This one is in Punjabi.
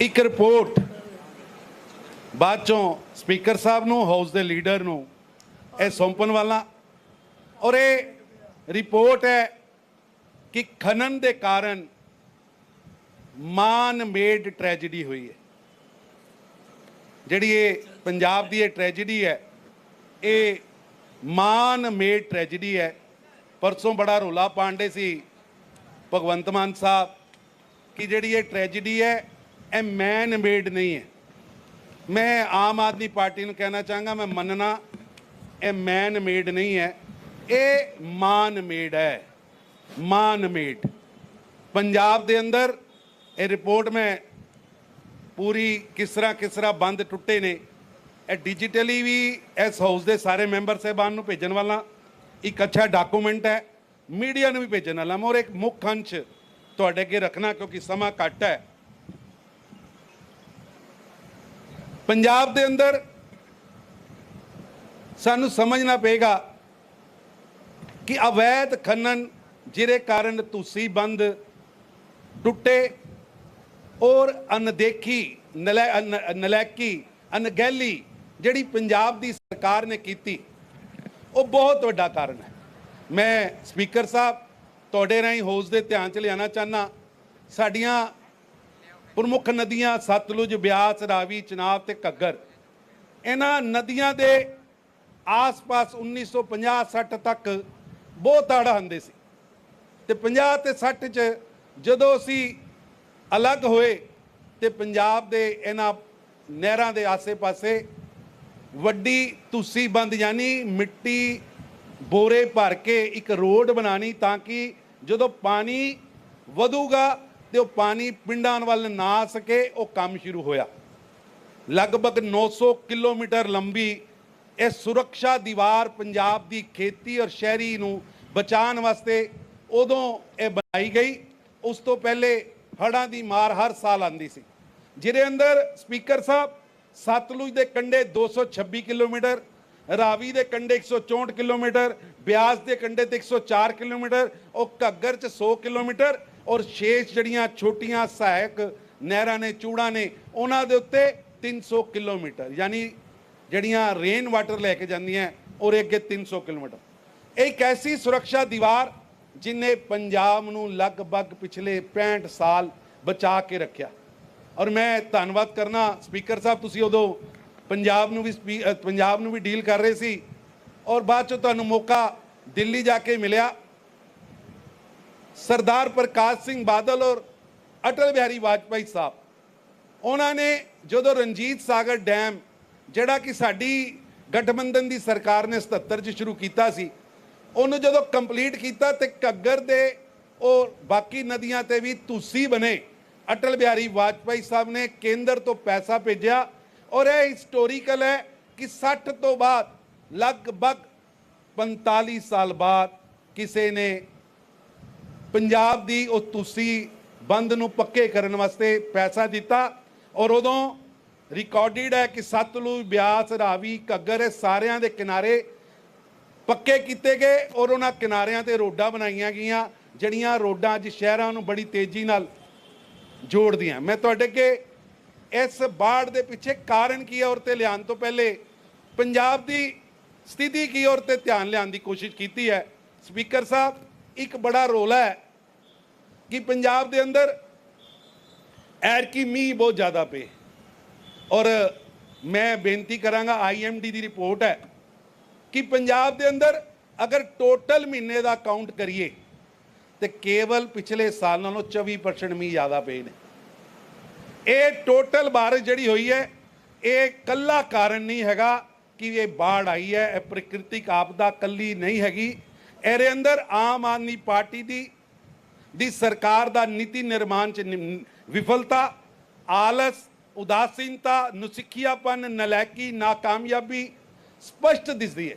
ਇੱਕ ਰਿਪੋਰਟ ਬਾਅਦ ਚੋਂ ਸਪੀਕਰ ਸਾਹਿਬ ਨੂੰ, ਹਾਊਸ ਦੇ ਲੀਡਰ ਨੂੰ, ਇਹ ਸੌਂਪਣ ਵਾਲਾ। ਔਰ ਇਹ ਰਿਪੋਰਟ ਹੈ ਕਿ ਖਨਨ ਦੇ ਕਾਰਨ ਮਾਨ ਮੇਡ ਟ੍ਰੈਜੇਡੀ ਹੋਈ ਹੈ। ਜਿਹੜੀ ਇਹ ਪੰਜਾਬ ਦੀ ਇਹ ਟ੍ਰੈਜੇਡੀ ਹੈ, ਇਹ ਮਾਨ ਮੇਡ ਟ੍ਰੈਜੇਡੀ ਹੈ। ਪਰਸੋਂ ਬੜਾ ਰੋਲਾ ਪਾਂਡੇ ਸੀ ਭਗਵੰਤ ਮਾਨ ਸਾਹਿਬ ਕਿ ਜਿਹੜੀ ਇਹ ਟ੍ਰੈਜੇਡੀ ਹੈ ਇਹ ਮੈਨ ਮੇਡ ਨਹੀਂ ਹੈ। ਮੈਂ ਆਮ ਆਦਮੀ ਪਾਰਟੀ ਨੂੰ ਕਹਿਣਾ ਚਾਹਾਂਗਾ, ਮੈਂ ਮੰਨਣਾ ਇਹ ਮੈਨ ਮੇਡ ਨਹੀਂ ਹੈ। ਇਹ ਮਾਨ ਮੇਡ ਹੈ। ਮਾਨ ਮੇਡ ਪੰਜਾਬ ਦੇ ਅੰਦਰ ਇਹ ਰਿਪੋਰਟ ਮੈਂ ਪੂਰੀ ਕਿਸ ਤਰ੍ਹਾਂ ਕਿਸ ਤਰ੍ਹਾਂ ਬੰਦ ਟੁੱਟੇ ਨੇ, ਇਹ ਡਿਜੀਟਲੀ ਵੀ ਇਸ ਹਾਊਸ ਦੇ ਸਾਰੇ ਮੈਂਬਰ ਸਾਹਿਬਾਨ ਨੂੰ ਭੇਜਣ ਵਾਲਾ, ਇੱਕ ਅੱਛਾ ਡਾਕੂਮੈਂਟ ਹੈ। ਮੀਡੀਆ ਨੂੰ ਵੀ ਭੇਜਣ ਵਾਲਾ। ਮੈਂ ਔਰ ਇੱਕ ਮੁੱਖ ਅੰਸ਼ ਤੁਹਾਡੇ ਅੱਗੇ ਰੱਖਣਾ, ਕਿਉਂਕਿ ਸਮਾਂ ਘੱਟ ਹੈ। ਪੰਜਾਬ ਦੇ ਅੰਦਰ ਸਾਨੂੰ ਸਮਝਣਾ ਪਏਗਾ ਕਿ ਅਵੈਧ ਖਨਨ ਜਿਹਦੇ ਕਾਰਨ ਤੁਸੀਂ ਬੰਦ ਟੁੱਟੇ ਔਰ ਅਨਦੇਖੀ ਨਲੈ, ਅਨ- ਅਣਗਹਿਲੀ ਜਿਹੜੀ ਪੰਜਾਬ ਦੀ ਸਰਕਾਰ ਨੇ ਕੀਤੀ, ਉਹ ਬਹੁਤ ਵੱਡਾ ਕਾਰਨ ਹੈ। ਮੈਂ ਸਪੀਕਰ ਸਾਹਿਬ, ਤੁਹਾਡੇ ਰਾਹੀਂ ਹੋਸ ਦੇ ਧਿਆਨ ਚ ਲਿਆਉਣਾ ਚਾਹਨਾ ਸਾਡੀਆਂ ਪ੍ਰਮੁੱਖ ਨਦੀਆਂ ਸਤਲੁਜ, ਬਿਆਸ, ਰਾਵੀ, ਚਨਾਬ ਤੇ ਘੱਗਰ। ਇਹਨਾਂ ਨਦੀਆਂ ਦੇ ਆਸ-ਪਾਸ 1950-60 ਤੱਕ ਬਹੁਤ ਹੜ੍ਹ ਹੁੰਦੇ ਸੀ। ਤੇ 50 ਤੇ 60 ਚ ਜਦੋਂ ਅਸੀਂ ਅਲੱਗ ਹੋਏ ਤੇ ਪੰਜਾਬ ਦੇ ਇਹਨਾਂ ਨਹਿਰਾਂ ਦੇ ਆਸੇ-ਪਾਸੇ ਵੱਡੀ ਤੁਸੀ ਬੰਦ ਯਾਨੀ ਮਿੱਟੀ ਬੋਰੇ ਭਰ ਕੇ ਇੱਕ ਰੋਡ ਬਣਾਣੀ ਤਾਂ ਕਿ ਜਦੋਂ ਪਾਣੀ ਵਧੂਗਾ ਤੇ ਉਹ ਪਾਣੀ ਪਿੰਡਾਂ ਵੱਲ ਨਾ ਆ ਸਕੇ, ਉਹ ਕੰਮ ਸ਼ੁਰੂ ਹੋਇਆ। ਲਗਭਗ 900 ਕਿਲੋਮੀਟਰ ਲੰਬੀ ਇਹ ਸੁਰੱਖਿਆ ਦੀਵਾਰ ਪੰਜਾਬ ਦੀ ਖੇਤੀ ਔਰ ਸ਼ਹਿਰੀ ਨੂੰ ਬਚਾਉਣ ਵਾਸਤੇ ਉਦੋਂ ਇਹ ਬਣਾਈ ਗਈ। ਉਸ ਤੋਂ ਪਹਿਲੇ ਹੜ੍ਹਾਂ ਦੀ ਮਾਰ ਹਰ ਸਾਲ ਆਂਦੀ ਸੀ। ਜਿਹਦੇ ਅੰਦਰ ਸਪੀਕਰ ਸਾਹਿਬ, ਸਤਲੁਜ ਦੇ ਕੰਢੇ 226 ਕਿਲੋਮੀਟਰ, ਰਾਵੀ ਦੇ ਕੰਢੇ 164 ਕਿਲੋਮੀਟਰ, ਬਿਆਸ ਦੇ ਕੰਢੇ ਤੇ 104 ਕਿਲੋਮੀਟਰ, ਉਹ ਘੱਗਰ ਚ 100 ਕਿਲੋਮੀਟਰ ਔਰ ਸ਼ੇਸ਼ ਜਿਹੜੀਆਂ ਛੋਟੀਆਂ ਸਹਾਇਕ ਨਹਿਰਾਂ ਨੇ, ਚੂੜਾਂ ਨੇ, ਉਹਨਾਂ ਦੇ ਉੱਤੇ 300 ਕਿਲੋਮੀਟਰ, ਯਾਨੀ ਜਿਹੜੀਆਂ ਰੇਨ ਵਾਟਰ ਲੈ ਕੇ ਜਾਂਦੀਆਂ, ਔਰ ਅੱਗੇ 300 ਕਿਲੋਮੀਟਰ। ਇਹ ਇੱਕ ਐਸੀ ਸੁਰੱਖਿਆ ਦੀਵਾਰ ਜਿਨੇ ਪੰਜਾਬ ਨੂੰ ਲਗਭਗ ਪਿਛਲੇ 65 ਸਾਲ ਬਚਾ ਕੇ ਰੱਖਿਆ। ਔਰ ਮੈਂ ਧੰਨਵਾਦ ਕਰਨਾ, ਸਪੀਕਰ ਸਾਹਿਬ, ਤੁਸੀਂ ਉਦੋਂ ਪੰਜਾਬ ਨੂੰ ਵੀ ਸਪੀ- ਪੰਜਾਬ ਨੂੰ ਵੀ ਡੀਲ ਕਰ ਰਹੇ ਸੀ। ਔਰ ਬਾਅਦ ਚ ਤੁਹਾਨੂੰ ਮੌਕਾ ਦਿੱਲੀ ਜਾ ਕੇ ਮਿਲਿਆ। ਸਰਦਾਰ ਪ੍ਰਕਾਸ਼ ਸਿੰਘ ਬਾਦਲ ਔਰ ਅਟਲ ਬਿਹਾਰੀ ਵਾਜਪਾਈ ਸਾਹਿਬ, ਉਹਨਾਂ ਨੇ ਜਦੋਂ ਰਣਜੀਤ ਸਾਗਰ ਡੈਮ, ਜਿਹੜਾ ਕਿ ਸਾਡੀ ਗਠਬੰਧਨ ਦੀ ਸਰਕਾਰ ਨੇ 77 ਚ ਸ਼ੁਰੂ ਕੀਤਾ ਸੀ, ਉਹਨੂੰ ਜਦੋਂ ਕੰਪਲੀਟ ਕੀਤਾ ਤੇ ਘੱਗਰ ਦੇ ਉਹ ਬਾਕੀ ਨਦੀਆਂ ਤੇ ਵੀ ਤੁਸੀਂ ਬਣੇ, ਅਟਲ ਬਿਹਾਰੀ ਵਾਜਪਾਈ ਸਾਹਿਬ ਨੇ ਕੇਂਦਰ ਤੋਂ ਪੈਸਾ ਭੇਜਿਆ ਔਰ ਇਹ ਹਿਸਟੋਰੀਕਲ ਹੈ ਕਿ 60 ਤੋਂ ਬਾਅਦ ਲਗਭਗ 45 ਸਾਲ ਬਾਅਦ ਕਿਸੇ ਨੇ ਪੰਜਾਬ ਦੀ ਉਹ ਤੁਸੀਂ ਬੰਦ ਨੂੰ ਪੱਕੇ ਕਰਨ ਵਾਸਤੇ ਪੈਸਾ ਦਿੱਤਾ ਔਰ ਉਦੋਂ ਰਿਕਾਰਡਡ ਹੈ ਕਿ ਸਤਲੁਜ ਬਿਆਸ, ਰਾਵੀ, ਘੱਗਰ ਇਹ ਸਾਰਿਆਂ ਦੇ ਕਿਨਾਰੇ ਪੱਕੇ ਕੀਤੇ ਗਏ ਔਰ ਉਹਨਾਂ ਕਿਨਾਰਿਆਂ ਤੇ ਰੋਡਾਂ ਬਣਾਈਆਂ ਗਈਆਂ, ਜਿਹੜੀਆਂ ਰੋਡਾਂ ਅੱਜ ਸ਼ਹਿਰਾਂ ਨੂੰ ਬੜੀ ਤੇਜ਼ੀ ਨਾਲ ਜੋੜਦੀਆਂ। ਮੈਂ ਤੁਹਾਡੇ ਅੱਗੇ ਇਸ ਬਾੜ ਦੇ ਪਿੱਛੇ ਕਾਰਨ ਕੀ ਹੈ ਔਰ ਤੇ ਲਿਆਉਣ ਤੋਂ ਪਹਿਲੇ ਪੰਜਾਬ ਦੀ ਸਥਿਤੀ ਕੀ ਔਰ ਤੇ ਧਿਆਨ ਲਿਆਉਣ ਦੀ ਕੋਸ਼ਿਸ਼ ਕੀਤੀ ਹੈ। ਸਪੀਕਰ ਸਾਹਿਬ ਇੱਕ ਬੜਾ ਰੋਲਾ ਹੈ ਕਿ ਪੰਜਾਬ ਦੇ ਅੰਦਰ ਐਰ ਕੀ ਮੀਂਹ ਬਹੁਤ ਜ਼ਿਆਦਾ ਪਏ। ਔਰ ਮੈਂ ਬੇਨਤੀ ਕਰਾਂਗਾ ਆਈਐਮਡੀ ਦੀ ਰਿਪੋਰਟ ਹੈ ਕਿ ਪੰਜਾਬ ਦੇ ਅੰਦਰ ਅਗਰ ਟੋਟਲ ਮਹੀਨੇ ਦਾ ਕਾਊਂਟ ਕਰੀਏ, ਤੇ ਕੇਵਲ ਪਿਛਲੇ ਸਾਲ ਨਾਲੋਂ 24% ਮੀਂਹ ਜ਼ਿਆਦਾ ਪਏ ਨੇ। ਇਹ ਟੋਟਲ ਬਾਰਿਸ਼ ਜਿਹੜੀ ਹੋਈ ਹੈ, ਇਹ ਕੱਲਾ ਕਾਰਨ ਨਹੀਂ ਹੈਗਾ ਕਿ ਇਹ ਬਾੜ ਆਈ ਹੈ, ਇਹ ਪ੍ਰਕਿਰਤਿਕ ਆਪਦਾ ਕੱਲੀ ਨਹੀਂ ਹੈਗੀ। ਇਹਦੇ ਅੰਦਰ ਆਮ ਆਦਮੀ ਪਾਰਟੀ ਦੀ ਦੀ ਸਰਕਾਰ ਦਾ ਨੀਤੀ ਨਿਰਮਾਣ ਚ ਵਿਫਲਤਾ, ਆਲਸ, ਉਦਾਸੀਨਤਾ, ਨੁਸਿੱਖਿਆਪਨ ਨਲਾਇਕੀ ਨਾਕਾਮਯਾਬੀ ਸਪਸ਼ਟ ਦਿਸਦੀ ਹੈ।